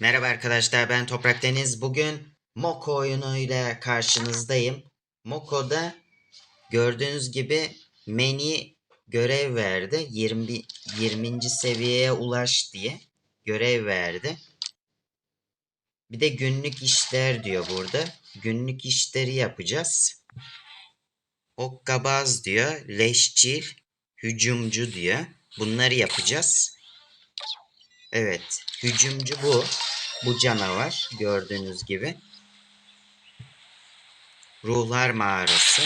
Merhaba arkadaşlar ben Toprak Deniz. Bugün Moko oyunuyla karşınızdayım. Moko'da gördüğünüz gibi meni görev verdi. 20, 20. seviyeye ulaş diye görev verdi. Bir de günlük işler diyor burada. Günlük işleri yapacağız. Okkabaz diyor. Leşçil, hücumcu diyor. Bunları yapacağız. Evet. Hücumcu bu. Bu canavar. Gördüğünüz gibi. Ruhlar mağarası.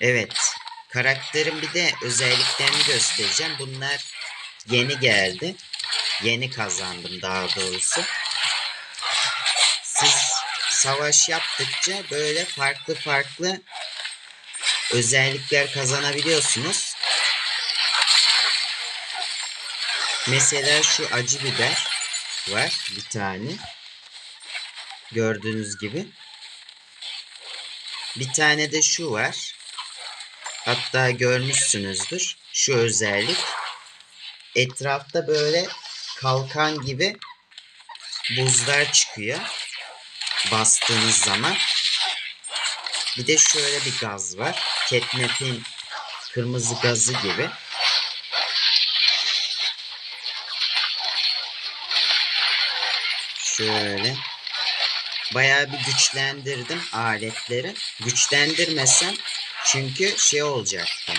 Evet. Karakterin bir de özelliklerini göstereceğim. Bunlar yeni geldi. Yeni kazandım daha doğrusu. Siz savaş yaptıkça böyle farklı farklı özellikler kazanabiliyorsunuz. Mesela şu acı biber var bir tane. Gördüğünüz gibi. Bir tane de şu var. Hatta görmüşsünüzdür. Şu özellik. Etrafta böyle kalkan gibi buzlar çıkıyor. Bastığınız zaman. Bir de şöyle bir gaz var. Catnap'in kırmızı gazı gibi. Şöyle. Bayağı bir güçlendirdim aletleri. Güçlendirmesem çünkü şey olacaktı.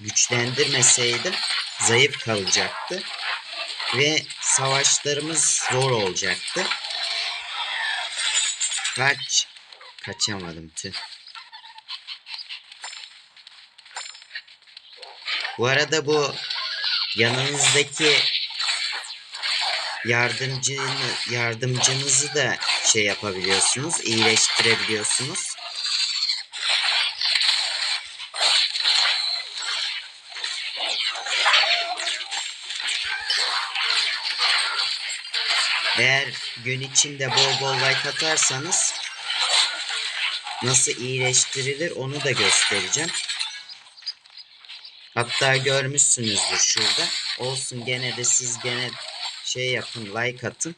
Güçlendirmeseydim zayıf kalacaktı. Ve savaşlarımız zor olacaktı. Kaç. Kaçamadım tüh. Bu arada bu yanınızdaki yardımcını, yardımcınızı da şey yapabiliyorsunuz, iyileştirebiliyorsunuz. Eğer gün içinde bol bol like atarsanız nasıl iyileştirilir onu da göstereceğim. Hatta görmüşsünüzdür şurada. Olsun gene de siz gene şey yapın like atın.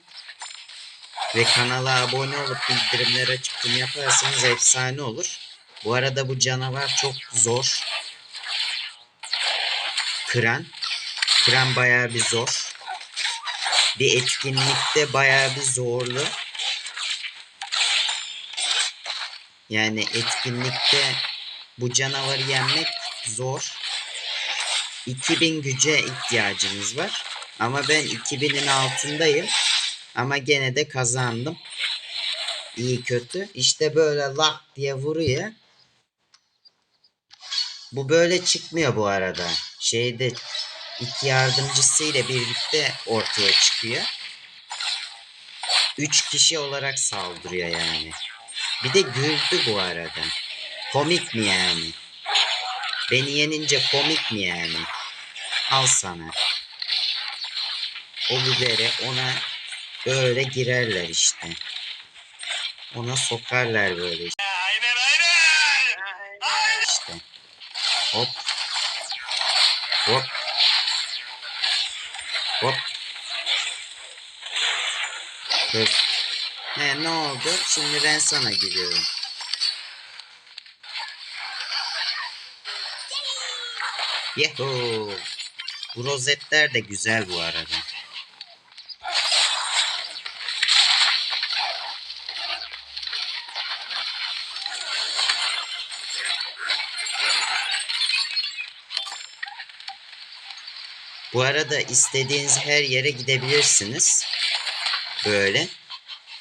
Ve kanala abone olup bildirimleri bunu yaparsanız efsane olur. Bu arada bu canavar çok zor. Kıran. Kıran bayağı bir zor. Bir etkinlikte bayağı bir zorlu. Yani etkinlikte bu canavarı yenmek zor. 2000 güce ihtiyacınız var. Ama ben 2000'in altındayım. Ama gene de kazandım. İyi kötü. İşte böyle lak diye vuruyor. Bu böyle çıkmıyor bu arada. Şeyde iki yardımcısıyla birlikte ortaya çıkıyor. Üç kişi olarak saldırıyor yani. Bir de güldü bu arada. Komik mi yani? Beni yenince komik mi yani? Al sana. O biberi ona böyle girerler işte. Ona sokarlar böyle işte. Aynen aynen. işte. Hop. Hop. Hop. Dur. He ne oldu? Şimdi ben sana giriyorum. Yeho. Bu rozetler de güzel bu arada. Bu arada istediğiniz her yere gidebilirsiniz. Böyle.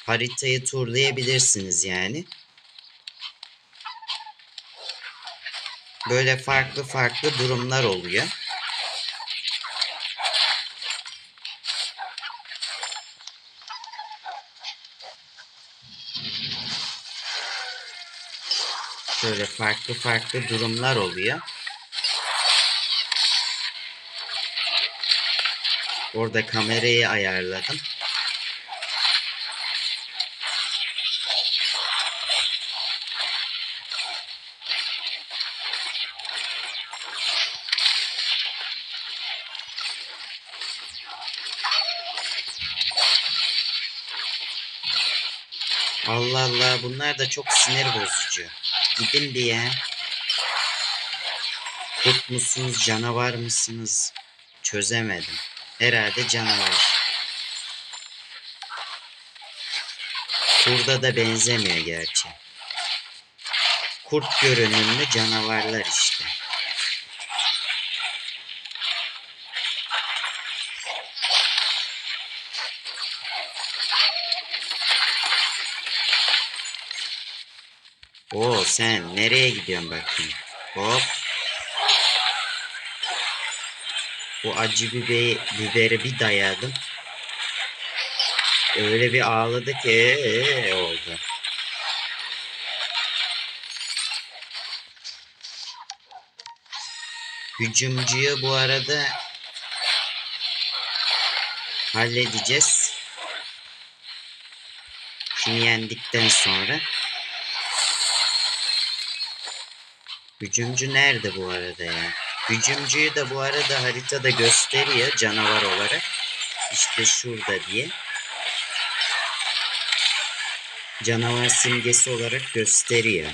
Haritayı turlayabilirsiniz yani. Böyle farklı farklı durumlar oluyor. Böyle farklı farklı durumlar oluyor. Orada kamerayı ayarladım. Allah Allah bunlar da çok sinir bozucu. Gidin bir ya. Kurt musunuz, canavar mısınız? Çözemedim. Herhalde canavar. Kurda da benzemiyor gerçi. Kurt görünümlü canavarlar işte. Oo sen nereye gidiyorsun bakayım? Hop. Bu acı biberi, biberi bir dayadım. Öyle bir ağladı ki ee, oldu. Hücumcuyu bu arada halledeceğiz. Şunu yendikten sonra. Hücumcu nerede bu arada ya? Hücumcuyu da bu arada haritada gösteriyor canavar olarak. İşte şurada diye. Canavar simgesi olarak gösteriyor.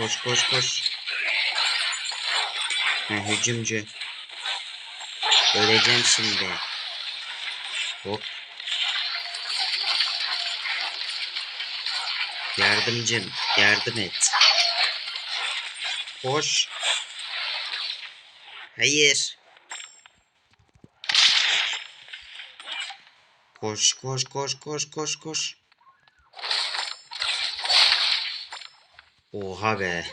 Koş koş koş. Ha, hücumcu. Öleceğim şimdi. Hop. Yardımcım, yardım et. Koş. Hayır. Koş, koş, koş, koş, koş, koş. Oha be.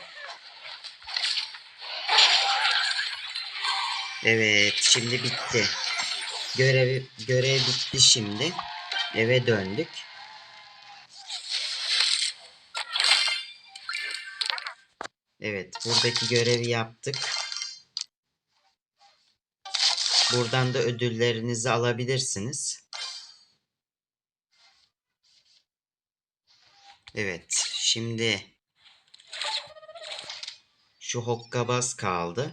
Evet, şimdi bitti. Görev görev bitti şimdi. Eve döndük. Evet, buradaki görevi yaptık. Buradan da ödüllerinizi alabilirsiniz. Evet, şimdi şu hokkabaz kaldı.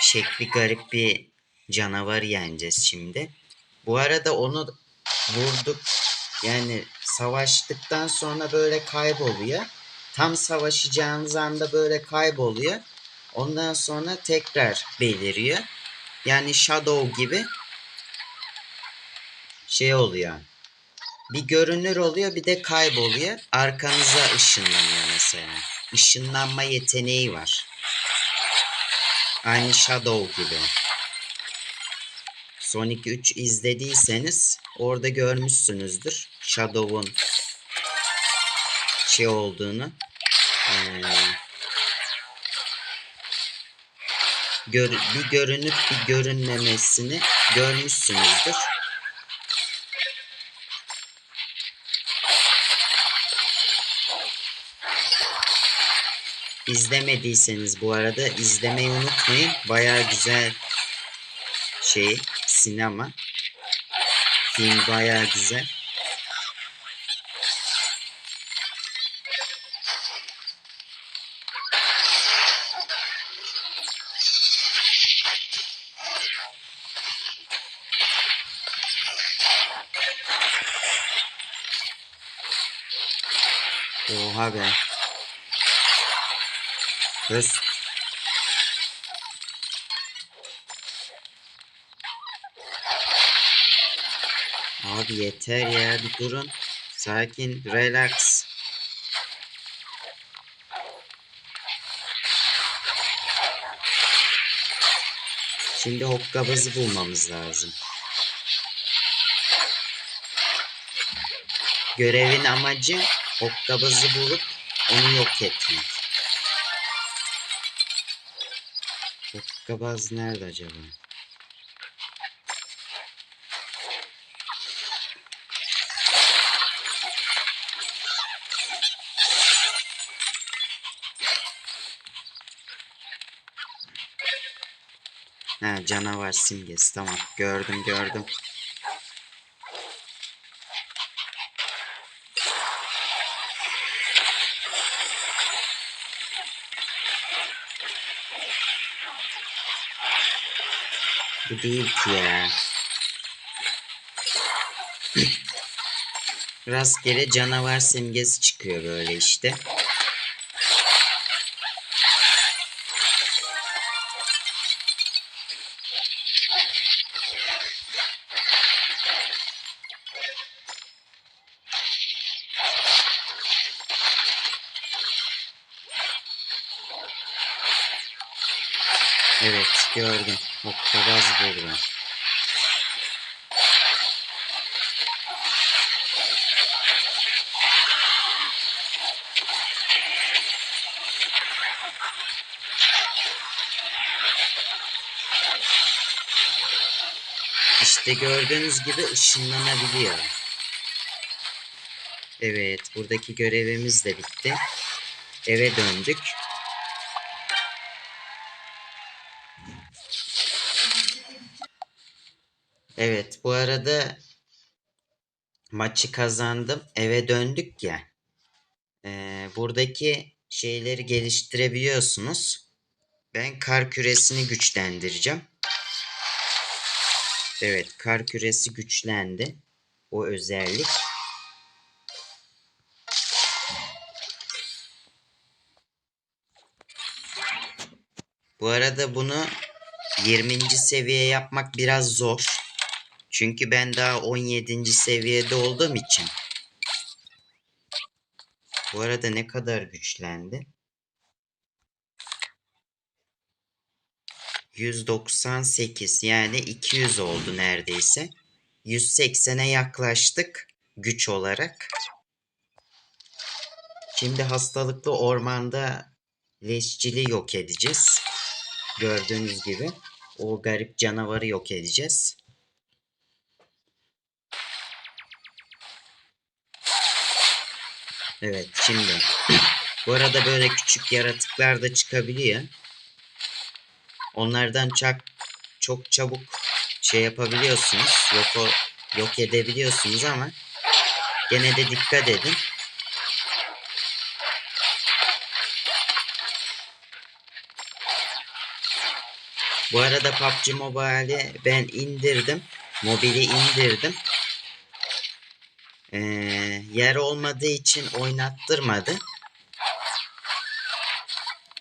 Şekli garip bir canavar yeneceğiz şimdi. Bu arada onu vurduk. Yani savaştıktan sonra böyle kayboluyor. Tam savaşacağınız anda böyle kayboluyor. Ondan sonra tekrar beliriyor. Yani Shadow gibi şey oluyor. Bir görünür oluyor bir de kayboluyor. Arkanıza ışınlanıyor mesela. Işınlanma yeteneği var. Aynı Shadow gibi. Sonic 3 izlediyseniz orada görmüşsünüzdür. Shadow'un şey olduğunu. Ee, gör, bir görünüp bir görünmemesini görmüşsünüzdür. İzlemediyseniz bu arada izlemeyi unutmayın. Baya güzel şey sinema. Film baya güzel. Oha be. Öz. Abi yeter ya bir durun. Sakin, relax. Şimdi hokkabazı bulmamız lazım. Görevin amacı hokkabazı bulup onu yok etmek. Hokkabaz nerede acaba? Ha canavar simgesi tamam gördüm gördüm. Bu değil ki ya. Rastgele canavar simgesi çıkıyor böyle işte. Evet gördüm. Hokkabaz burada. İşte gördüğünüz gibi ışınlanabiliyor. Evet, buradaki görevimiz de bitti. Eve döndük. Evet, bu arada maçı kazandım. Eve döndük ya. Ee, buradaki şeyleri geliştirebiliyorsunuz. Ben kar küresini güçlendireceğim. Evet, kar küresi güçlendi. O özellik. Bu arada bunu 20. seviye yapmak biraz zor. Çünkü ben daha 17. seviyede olduğum için. Bu arada ne kadar güçlendi? 198 yani 200 oldu neredeyse. 180'e yaklaştık güç olarak. Şimdi hastalıklı ormanda leşçili yok edeceğiz. Gördüğünüz gibi o garip canavarı yok edeceğiz. Evet şimdi. Bu arada böyle küçük yaratıklar da çıkabiliyor. Onlardan çok çok çabuk şey yapabiliyorsunuz. Yok yok edebiliyorsunuz ama gene de dikkat edin. Bu arada PUBG Mobile'i ben indirdim. Mobili indirdim. Ee, yer olmadığı için oynattırmadı.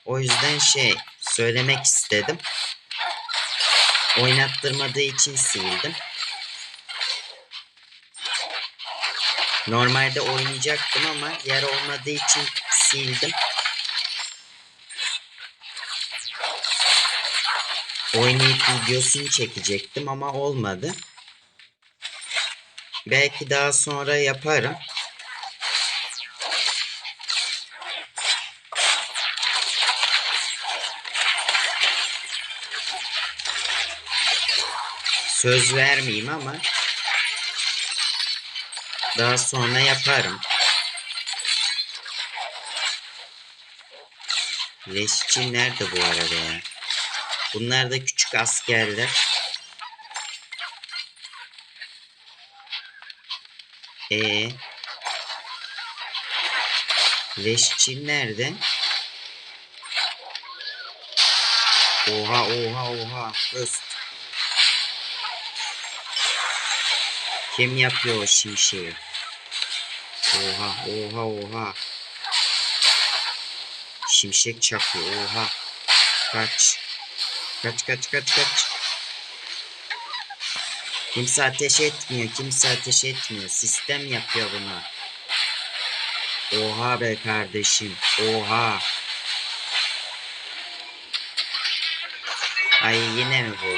O yüzden şey söylemek istedim. Oynattırmadığı için sildim. Normalde oynayacaktım ama yer olmadığı için sildim. Oynayıp videosunu çekecektim ama olmadı. Belki daha sonra yaparım. Söz vermeyeyim ama daha sonra yaparım. Leşçi nerede bu arada ya? Bunlar da küçük askerler. Ee, Leşçi nerede? Oha oha oha. Öst. Kim yapıyor o şimşeği? Oha oha oha. Şimşek çakıyor oha. Kaç. Kaç kaç kaç kaç. Kimse ateş etmiyor. Kimse ateş etmiyor. Sistem yapıyor bunu. Oha be kardeşim. Oha. Ay yine mi bu?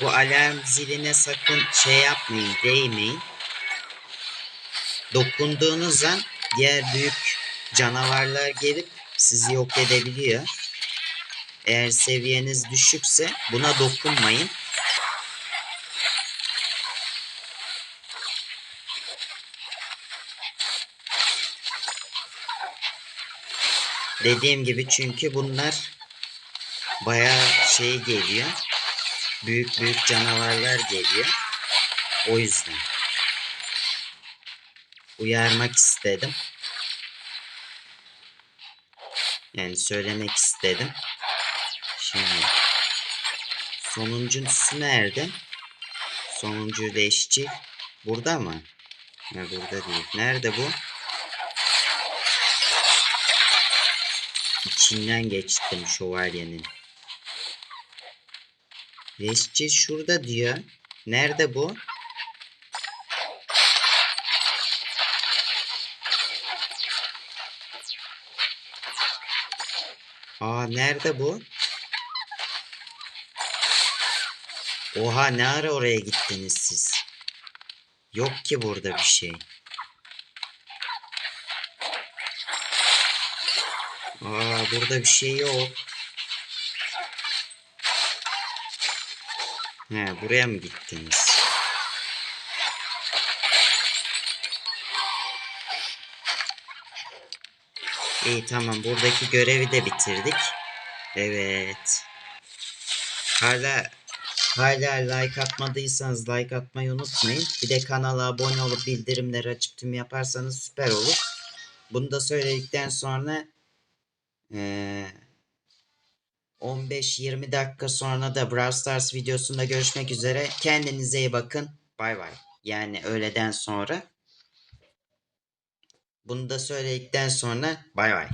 Bu alarm ziline sakın şey yapmayın, değmeyin. Dokunduğunuz an diğer büyük canavarlar gelip sizi yok edebiliyor. Eğer seviyeniz düşükse buna dokunmayın. Dediğim gibi çünkü bunlar bayağı şey geliyor. Büyük büyük canavarlar geliyor. O yüzden. Uyarmak istedim. Yani söylemek istedim. Şimdi sonuncusu nerede? Sonuncu leşçi burada mı? Ha, burada değil. Nerede bu? İçinden geçtim şövalyenin. Leşçi şurada diyor. Nerede bu? Aa nerede bu? Oha ne ara oraya gittiniz siz? Yok ki burada bir şey. Aa burada bir şey yok. He buraya mı gittiniz? İyi tamam buradaki görevi de bitirdik. Evet. Hala hala like atmadıysanız like atmayı unutmayın. Bir de kanala abone olup bildirimleri açıp tüm yaparsanız süper olur. Bunu da söyledikten sonra eee 15-20 dakika sonra da Brawl Stars videosunda görüşmek üzere. Kendinize iyi bakın. Bay bay. Yani öğleden sonra. Bunu da söyledikten sonra bay bay.